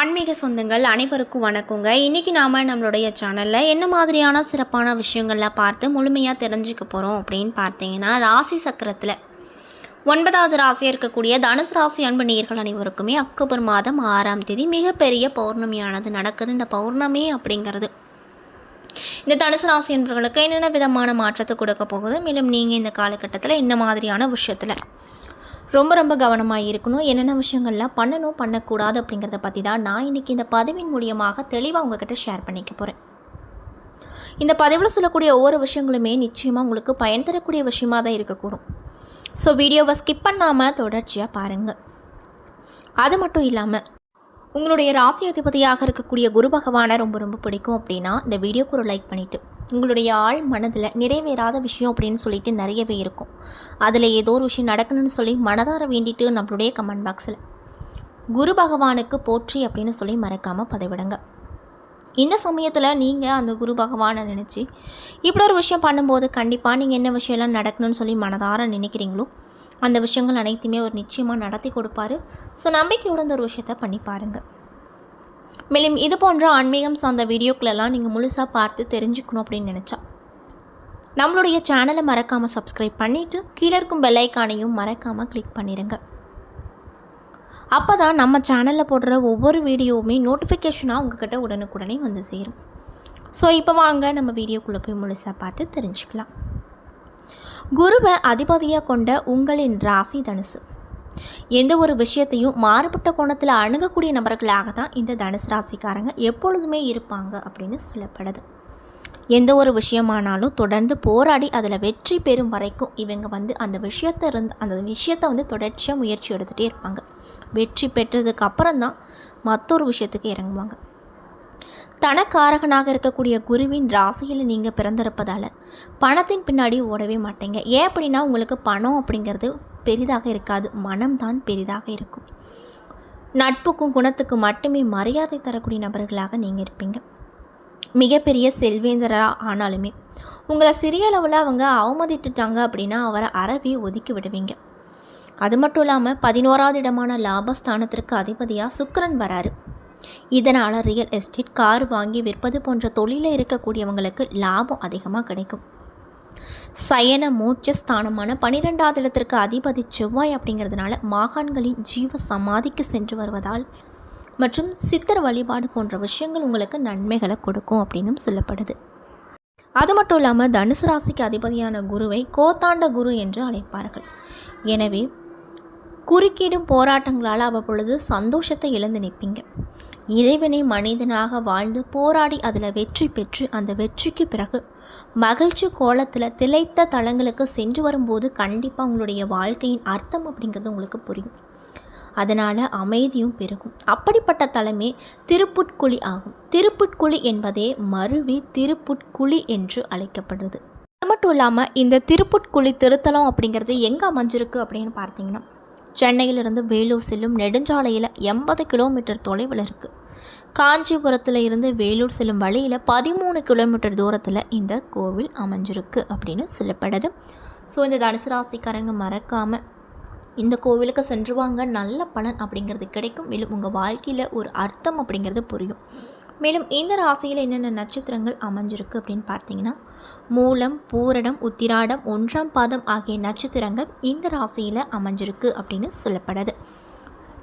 ஆன்மீக சொந்தங்கள் அனைவருக்கும் வணக்கங்க. இன்றைக்கி நாம் நம்மளுடைய சேனலில் என்ன மாதிரியான சிறப்பான விஷயங்கள்லாம் பார்த்து முழுமையாக தெரிஞ்சுக்க போகிறோம் அப்படின்னு பார்த்தீங்கன்னா ராசி சக்கரத்தில். ஒன்பதாவது ராசியாக இருக்கக்கூடிய தனுசு ராசி அன்பு நீர்கள் அனைவருக்குமே அக்டோபர் மாதம் ஆறாம் தேதி மிகப்பெரிய பௌர்ணமியானது நடக்குது. இந்த பௌர்ணமி அப்படிங்கிறது. இந்த தனுசு ராசி என்பவர்களுக்கு என்னென்ன விதமான மாற்றத்தை கொடுக்க போகுது? மேலும் நீங்கள் இந்த காலகட்டத்தில் என்ன மாதிரியான விஷயத்தில் ரொம்ப ரொம்ப கவனமாக இருக்கணும். என்னென்ன விஷயங்கள்லாம் பண்ணணும் பண்ணக்கூடாது அப்படிங்கிறத பற்றி தான் நான் இன்றைக்கி இந்த பதிவின் மூலியமாக தெளிவாக உங்ககிட்ட ஷேர் பண்ணிக்க போகிறேன் இந்த பதிவில் சொல்லக்கூடிய ஒவ்வொரு விஷயங்களுமே நிச்சயமாக உங்களுக்கு பயன் தரக்கூடிய விஷயமாக தான் இருக்கக்கூடும். ஸோ வீடியோவை ஸ்கிப் பண்ணாமல் தொடர்ச்சியாக பாருங்கள் அது மட்டும் இல்லாமல் உங்களுடைய ராசி அதிபதியாக இருக்கக்கூடிய குரு பகவானை ரொம்ப ரொம்ப பிடிக்கும் அப்படின்னா இந்த வீடியோக்கு ஒரு லைக் பண்ணிவிட்டு உங்களுடைய ஆள் மனதில் நிறைவேறாத விஷயம் அப்படின்னு சொல்லிட்டு நிறையவே இருக்கும். அதில் ஏதோ ஒரு விஷயம் நடக்கணும்னு சொல்லி மனதார வேண்டிட்டு நம்மளுடைய கமெண்ட் பாக்ஸில் குரு பகவானுக்கு போற்றி அப்படின்னு சொல்லி மறக்காமல் பதிவிடுங்க. இந்த சமயத்தில் நீங்கள் அந்த குரு பகவானை நினச்சி இப்படி ஒரு விஷயம் பண்ணும்போது கண்டிப்பாக நீங்கள் என்ன விஷயம்லாம் நடக்கணும்னு சொல்லி மனதார நினைக்கிறீங்களோ அந்த விஷயங்கள் அனைத்துமே அவர் நிச்சயமாக நடத்தி கொடுப்பாரு. ஸோ நம்பிக்கையோட இந்த ஒரு விஷயத்த பண்ணி பாருங்கள் மேலும் இது போன்ற ஆன்மீகம் சார்ந்த வீடியோக்களெல்லாம் நீங்கள் முழுசாக பார்த்து தெரிஞ்சுக்கணும் அப்படின்னு நினச்சா நம்மளுடைய சேனலை மறக்காமல் சப்ஸ்கிரைப் பண்ணிவிட்டு கீழே இருக்கும் பெல்லைக்கானையும் மறக்காமல் கிளிக் பண்ணிடுங்க அப்போ தான் நம்ம சேனலில் போடுற ஒவ்வொரு வீடியோவுமே நோட்டிஃபிகேஷனாக உங்ககிட்ட உடனுக்குடனே வந்து சேரும். ஸோ இப்போ வாங்க நம்ம வீடியோக்குள்ளே போய் முழுசாக பார்த்து தெரிஞ்சுக்கலாம். குருவை அதிபதியாக கொண்ட உங்களின் ராசி தனுசு. எந்த ஒரு விஷயத்தையும் மாறுபட்ட கோணத்தில் அணுகக்கூடிய நபர்களாக தான் இந்த தனுசு ராசிக்காரங்க எப்பொழுதுமே இருப்பாங்க அப்படின்னு சொல்லப்படுது. எந்த ஒரு விஷயமானாலும் தொடர்ந்து போராடி அதில் வெற்றி பெறும் வரைக்கும் இவங்க வந்து அந்த விஷயத்தை இருந்து அந்த விஷயத்தை வந்து தொடர்ச்சியாக முயற்சி எடுத்துகிட்டே இருப்பாங்க. வெற்றி பெற்றதுக்கு அப்புறம் தான் மற்றொரு விஷயத்துக்கு இறங்குவாங்க. தனக்காரகனாக இருக்கக்கூடிய குருவின் ராசியில் நீங்கள் பிறந்திருப்பதால் பணத்தின் பின்னாடி ஓடவே மாட்டீங்க. ஏன் அப்படின்னா உங்களுக்கு பணம் அப்படிங்கிறது பெரிதாக இருக்காது. மனம்தான் பெரிதாக இருக்கும். நட்புக்கும் குணத்துக்கும் மட்டுமே மரியாதை தரக்கூடிய நபர்களாக நீங்கள் இருப்பீங்க. மிகப்பெரிய செல்வேந்தராக ஆனாலுமே உங்களை சிறிய அளவில் அவங்க அவமதித்துட்டாங்க அப்படின்னா அவரை அறவே ஒதுக்கி விடுவீங்க. அது மட்டும் இல்லாமல் பதினோராவது இடமான லாபஸ்தானத்திற்கு அதிபதியாக சுக்கரன் வராரு. இதனால் ரியல் எஸ்டேட் கார் வாங்கி விற்பது போன்ற தொழிலில் இருக்கக்கூடியவங்களுக்கு லாபம் அதிகமாக கிடைக்கும். சயன மோட்ச பனிரெண்டாவது பன்னிரெண்டாவது இடத்திற்கு அதிபதி செவ்வாய் அப்படிங்கிறதுனால மாகாண்களின் ஜீவ சமாதிக்கு சென்று வருவதால் மற்றும் சித்தர் வழிபாடு போன்ற விஷயங்கள் உங்களுக்கு நன்மைகளை கொடுக்கும் அப்படின்னும் சொல்லப்படுது. அது மட்டும் இல்லாமல் தனுசு ராசிக்கு அதிபதியான குருவை கோத்தாண்ட குரு என்று அழைப்பார்கள். எனவே குறுக்கீடும் போராட்டங்களால் அவ்வப்பொழுது சந்தோஷத்தை இழந்து நிற்பீங்க. இறைவனை மனிதனாக வாழ்ந்து போராடி அதில் வெற்றி பெற்று அந்த வெற்றிக்கு பிறகு மகிழ்ச்சி கோலத்தில் திளைத்த தளங்களுக்கு சென்று வரும்போது கண்டிப்பாக உங்களுடைய வாழ்க்கையின் அர்த்தம் அப்படிங்கிறது உங்களுக்கு புரியும். அதனால் அமைதியும் பெருகும். அப்படிப்பட்ட தலைமை திருப்புட்குழி ஆகும். திருப்புட்குழி என்பதே மருவி திருப்புட்குழி என்று அழைக்கப்படுது. அது மட்டும் இல்லாமல் இந்த திருப்புட்குழி திருத்தலம் அப்படிங்கிறது எங்கே அமைஞ்சிருக்கு அப்படின்னு பார்த்தீங்கன்னா சென்னையிலிருந்து வேலூர் செல்லும் நெடுஞ்சாலையில் எண்பது கிலோமீட்டர் தொலைவில் இருக்குது காஞ்சிபுரத்தில் இருந்து வேலூர் செல்லும் வழியில் பதிமூணு கிலோமீட்டர் தூரத்தில் இந்த கோவில் அமைஞ்சிருக்கு அப்படின்னு சொல்லப்படுது. ஸோ இந்த தனுசு ராசிக்காரங்க மறக்காமல் இந்த கோவிலுக்கு சென்று வாங்க. நல்ல பலன் அப்படிங்கிறது கிடைக்கும். மேலும் உங்கள் வாழ்க்கையில் ஒரு அர்த்தம் அப்படிங்கிறது புரியும். மேலும் இந்த ராசியில் என்னென்ன நட்சத்திரங்கள் அமைஞ்சிருக்கு அப்படின்னு பார்த்தீங்கன்னா மூலம் பூரடம் உத்திராடம் ஒன்றாம் பாதம் ஆகிய நட்சத்திரங்கள் இந்த ராசியில் அமைஞ்சிருக்கு அப்படின்னு சொல்லப்படுது.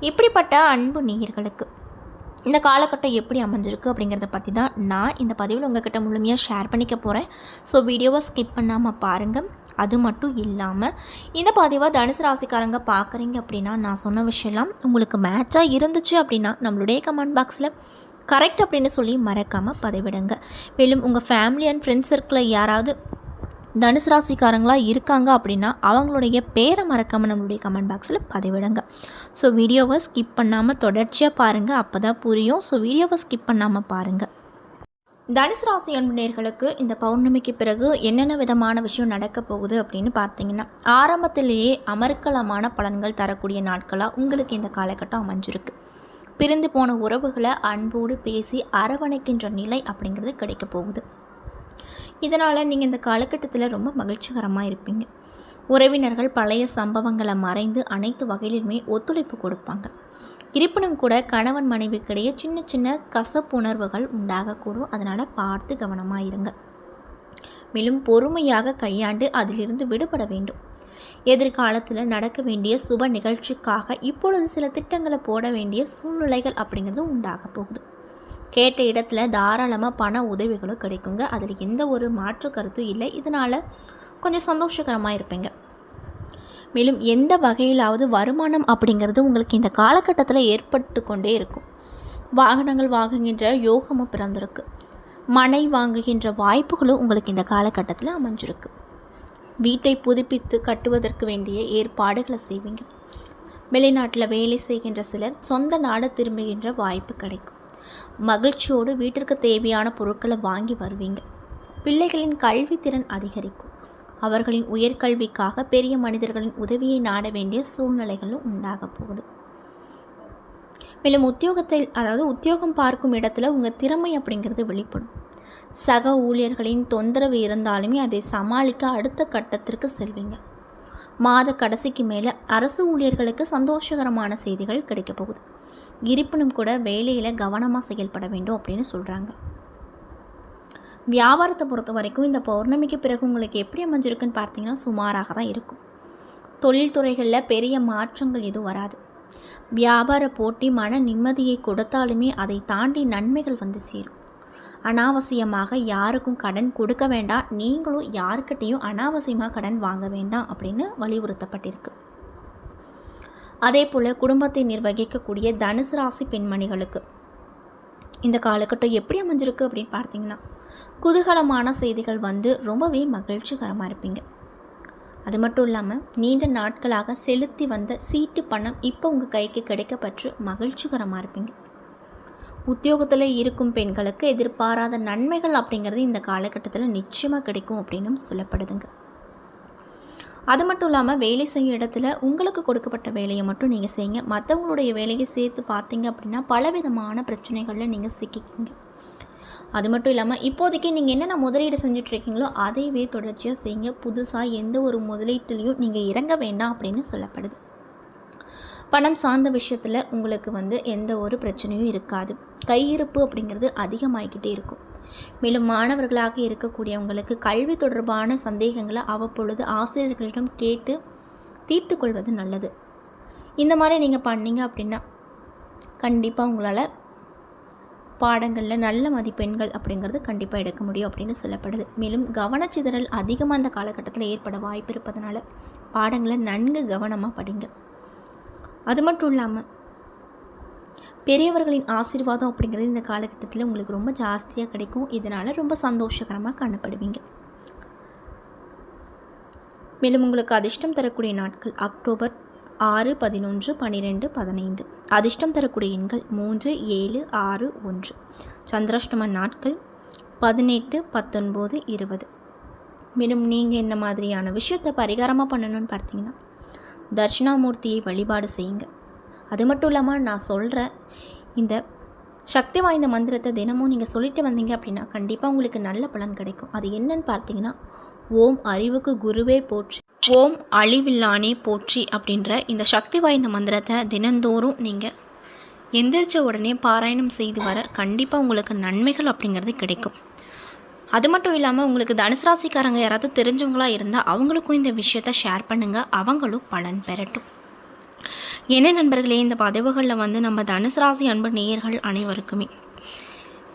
இப்படிப்பட்ட அன்பு நேயர்களுக்கு இந்த காலகட்டம் எப்படி அமைஞ்சிருக்கு அப்படிங்கிறத பற்றி தான் நான் இந்த பதிவில் உங்ககிட்ட முழுமையாக ஷேர் பண்ணிக்க போகிறேன் ஸோ வீடியோவை ஸ்கிப் பண்ணாமல் பாருங்கள் அது மட்டும் இல்லாமல் இந்த பதிவை தனுசு ராசிக்காரங்க பார்க்குறீங்க அப்படின்னா நான் சொன்ன விஷயம்லாம் உங்களுக்கு மேட்சாக இருந்துச்சு அப்படின்னா நம்மளுடைய கமெண்ட் பாக்ஸில் கரெக்ட் அப்படின்னு சொல்லி மறக்காமல் பதிவிடுங்க. மேலும் உங்கள் ஃபேமிலி அண்ட் ஃப்ரெண்ட்ஸ் சர்க்கிளில் யாராவது தனுசு ராசிக்காரங்களாக இருக்காங்க அப்படின்னா அவங்களுடைய பேரை மறக்காமல் நம்மளுடைய கமெண்ட் பாக்ஸில் பதிவிடுங்க. ஸோ வீடியோவை ஸ்கிப் பண்ணாமல் தொடர்ச்சியாக பாருங்கள் அப்போ தான் புரியும். ஸோ வீடியோவை ஸ்கிப் பண்ணாமல் பாருங்கள் தனுசு ராசி அன்புநேர்களுக்கு இந்த பௌர்ணமிக்கு பிறகு என்னென்ன விதமான விஷயம் நடக்க போகுது அப்படின்னு பார்த்தீங்கன்னா ஆரம்பத்திலேயே அமர்க்கலமான பலன்கள் தரக்கூடிய நாட்களாக உங்களுக்கு இந்த காலகட்டம் அமைஞ்சிருக்கு. பிரிந்து போன உறவுகளை அன்போடு பேசி அரவணைக்கின்ற நிலை அப்படிங்கிறது கிடைக்க போகுது. இதனால் நீங்கள் இந்த காலகட்டத்தில் ரொம்ப மகிழ்ச்சிகரமாக இருப்பீங்க. உறவினர்கள் பழைய சம்பவங்களை மறைந்து அனைத்து வகையிலுமே ஒத்துழைப்பு கொடுப்பாங்க. இருப்பினும் கூட கணவன் மனைவிக்கிடையே சின்ன சின்ன கசப்புணர்வுகள் உண்டாகக்கூடும். அதனால் பார்த்து கவனமாக இருங்க. மேலும் பொறுமையாக கையாண்டு அதிலிருந்து விடுபட வேண்டும். எதிர்காலத்தில் நடக்க வேண்டிய சுப நிகழ்ச்சிக்காக இப்பொழுது சில திட்டங்களை போட வேண்டிய சூழ்நிலைகள் அப்படிங்கிறது உண்டாக போகுது. கேட்ட இடத்துல தாராளமாக பண உதவிகளும் கிடைக்குங்க. அதில் எந்த ஒரு மாற்று கருத்தும் இல்லை. இதனால் கொஞ்சம் சந்தோஷகரமாக இருப்பீங்க. மேலும் எந்த வகையிலாவது வருமானம் அப்படிங்கிறது உங்களுக்கு இந்த காலகட்டத்தில் ஏற்பட்டு கொண்டே இருக்கும். வாகனங்கள் வாங்குகின்ற யோகமும் பிறந்திருக்கு. மனை வாங்குகின்ற வாய்ப்புகளும் உங்களுக்கு இந்த காலகட்டத்தில் அமைஞ்சிருக்கு. வீட்டை புதுப்பித்து கட்டுவதற்கு வேண்டிய ஏற்பாடுகளை செய்வீங்க. வெளிநாட்டில் வேலை செய்கின்ற சிலர் சொந்த நாடு திரும்புகின்ற வாய்ப்பு கிடைக்கும். மகிழ்ச்சியோடு வீட்டிற்கு தேவையான பொருட்களை வாங்கி வருவீங்க. பிள்ளைகளின் கல்வித்திறன் அதிகரிக்கும். அவர்களின் உயர்கல்விக்காக பெரிய மனிதர்களின் உதவியை நாட வேண்டிய சூழ்நிலைகளும் உண்டாக போகுது. மேலும் உத்தியோகத்தில் அதாவது உத்தியோகம் பார்க்கும் இடத்துல உங்கள் திறமை அப்படிங்கிறது வெளிப்படும். சக ஊழியர்களின் தொந்தரவு இருந்தாலுமே அதை சமாளிக்க அடுத்த கட்டத்திற்கு செல்வீங்க. மாத கடைசிக்கு மேலே அரசு ஊழியர்களுக்கு சந்தோஷகரமான செய்திகள் கிடைக்க போகுது. இருப்பினும் கூட வேலையில் கவனமாக செயல்பட வேண்டும் அப்படின்னு சொல்கிறாங்க வியாபாரத்தை பொறுத்த வரைக்கும் இந்த பௌர்ணமிக்கு பிறகு உங்களுக்கு எப்படி அமைஞ்சிருக்குன்னு பார்த்தீங்கன்னா சுமாராக தான் இருக்கும். தொழில்துறைகளில் பெரிய மாற்றங்கள் எதுவும் வராது. வியாபார போட்டி மன நிம்மதியை கொடுத்தாலுமே அதை தாண்டி நன்மைகள் வந்து சேரும். அனாவசியமாக யாருக்கும் கடன் கொடுக்க வேண்டாம். நீங்களும் யாருக்கிட்டேயும் அனாவசியமாக கடன் வாங்க வேண்டாம் அப்படின்னு வலியுறுத்தப்பட்டிருக்கு. அதே போல் குடும்பத்தை நிர்வகிக்கக்கூடிய தனுசு ராசி பெண்மணிகளுக்கு இந்த காலகட்டம் எப்படி அமைஞ்சிருக்கு அப்படின்னு பார்த்தீங்கன்னா குதூகலமான செய்திகள் வந்து ரொம்பவே மகிழ்ச்சிகரமாக இருப்பீங்க. அது மட்டும் இல்லாமல் நீண்ட நாட்களாக செலுத்தி வந்த சீட்டு பணம் இப்போ உங்கள் கைக்கு கிடைக்கப்பற்று மகிழ்ச்சிகரமாக இருப்பீங்க. உத்தியோகத்தில் இருக்கும் பெண்களுக்கு எதிர்பாராத நன்மைகள் அப்படிங்கிறது இந்த காலகட்டத்தில் நிச்சயமாக கிடைக்கும் அப்படின்னும் சொல்லப்படுதுங்க. அது மட்டும் இல்லாமல் வேலை செய்யும் இடத்துல உங்களுக்கு கொடுக்கப்பட்ட வேலையை மட்டும் நீங்கள் செய்யுங்க. மற்றவங்களுடைய வேலையை சேர்த்து பார்த்தீங்க அப்படின்னா பலவிதமான பிரச்சனைகளில் நீங்கள் சிக்கிக்கிங்க. அது மட்டும் இல்லாமல் இப்போதைக்கு நீங்கள் என்னென்ன முதலீடு செஞ்சிட்ருக்கீங்களோ அதையவே தொடர்ச்சியாக செய்யுங்க. புதுசாக எந்த ஒரு முதலீட்டுலேயும் நீங்கள் இறங்க வேண்டாம் அப்படின்னு சொல்லப்படுது. பணம் சார்ந்த விஷயத்தில் உங்களுக்கு வந்து எந்த ஒரு பிரச்சனையும் இருக்காது. கையிருப்பு அப்படிங்கிறது அதிகமாகிக்கிட்டே இருக்கும். மேலும் மாணவர்களாக இருக்கக்கூடியவங்களுக்கு கல்வி தொடர்பான சந்தேகங்களை அவ்வப்பொழுது ஆசிரியர்களிடம் கேட்டு தீர்த்து கொள்வது நல்லது. இந்த மாதிரி நீங்கள் பண்ணீங்க அப்படின்னா கண்டிப்பாக உங்களால் பாடங்களில் நல்ல மதிப்பெண்கள் அப்படிங்கிறது கண்டிப்பாக எடுக்க முடியும் அப்படின்னு சொல்லப்படுது. மேலும் கவனச்சிதறல் அதிகமாக அந்த காலகட்டத்தில் ஏற்பட வாய்ப்பு இருப்பதனால பாடங்களை நன்கு கவனமாக படிங்க. அது மட்டும் இல்லாமல் பெரியவர்களின் ஆசீர்வாதம் அப்படிங்கிறது இந்த காலகட்டத்தில் உங்களுக்கு ரொம்ப ஜாஸ்தியாக கிடைக்கும். இதனால் ரொம்ப சந்தோஷகரமாக காணப்படுவீங்க. மேலும் உங்களுக்கு அதிர்ஷ்டம் தரக்கூடிய நாட்கள் அக்டோபர் ஆறு பதினொன்று பன்னிரெண்டு பதினைந்து. அதிர்ஷ்டம் தரக்கூடிய எண்கள் மூன்று ஏழு ஆறு ஒன்று. சந்திராஷ்டம நாட்கள் பதினெட்டு பத்தொன்பது இருபது. மேலும் நீங்கள் என்ன மாதிரியான விஷயத்தை பரிகாரமாக பண்ணணும்னு பார்த்தீங்கன்னா தட்சிணாமூர்த்தியை வழிபாடு செய்யுங்க. அது மட்டும் இல்லாமல் நான் சொல்கிறேன் இந்த சக்தி வாய்ந்த மந்திரத்தை தினமும் நீங்கள் சொல்லிட்டு வந்தீங்க அப்படின்னா கண்டிப்பாக உங்களுக்கு நல்ல பலன் கிடைக்கும். அது என்னன்னு பார்த்தீங்கன்னா ஓம் அறிவுக்கு குருவே போற்றி ஓம் அழிவில்லானே போற்றி அப்படின்ற இந்த சக்தி வாய்ந்த மந்திரத்தை தினந்தோறும் நீங்கள் எந்திரிச்ச உடனே பாராயணம் செய்து வர கண்டிப்பாக உங்களுக்கு நன்மைகள் அப்படிங்கிறது கிடைக்கும். அது மட்டும் இல்லாமல் உங்களுக்கு தனுசு ராசிக்காரங்க யாராவது தெரிஞ்சவங்களாக இருந்தால் அவங்களுக்கும் இந்த விஷயத்த ஷேர் பண்ணுங்கள் அவங்களும் பலன் பெறட்டும். என்ன நண்பர்களே இந்த பதிவுகளில் வந்து நம்ம தனுசு ராசி அன்பு நேயர்கள் அனைவருக்குமே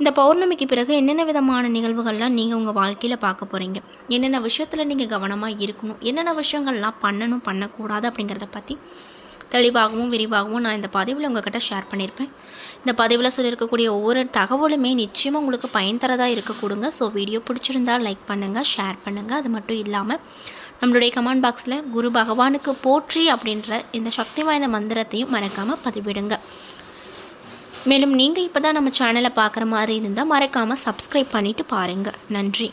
இந்த பௌர்ணமிக்கு பிறகு என்னென்ன விதமான நிகழ்வுகள்லாம் நீங்கள் உங்கள் வாழ்க்கையில் பார்க்க போகிறீங்க என்னென்ன விஷயத்தில் நீங்கள் கவனமாக இருக்கணும்? என்னென்ன விஷயங்கள்லாம் பண்ணணும் பண்ணக்கூடாது அப்படிங்கிறத பற்றி தெளிவாகவும் விரிவாகவும் நான் இந்த பதிவில் உங்ககிட்ட ஷேர் பண்ணியிருப்பேன். இந்த பதிவில் சொல்லியிருக்கக்கூடிய ஒவ்வொரு தகவலுமே நிச்சயமாக உங்களுக்கு பயன் தரதாக இருக்க கொடுங்க ஸோ வீடியோ பிடிச்சிருந்தால் லைக் பண்ணுங்கள் ஷேர் பண்ணுங்கள் அது மட்டும் இல்லாமல் நம்மளுடைய கமெண்ட் பாக்ஸில் குரு பகவானுக்கு போற்றி அப்படின்ற இந்த சக்தி வாய்ந்த மந்திரத்தையும் மறக்காமல் பதிவிடுங்க. மேலும் நீங்கள் இப்போ தான் நம்ம சேனலை பார்க்குற மாதிரி இருந்தால் மறக்காமல் சப்ஸ்கிரைப் பண்ணிவிட்டு பாருங்கள் நன்றி.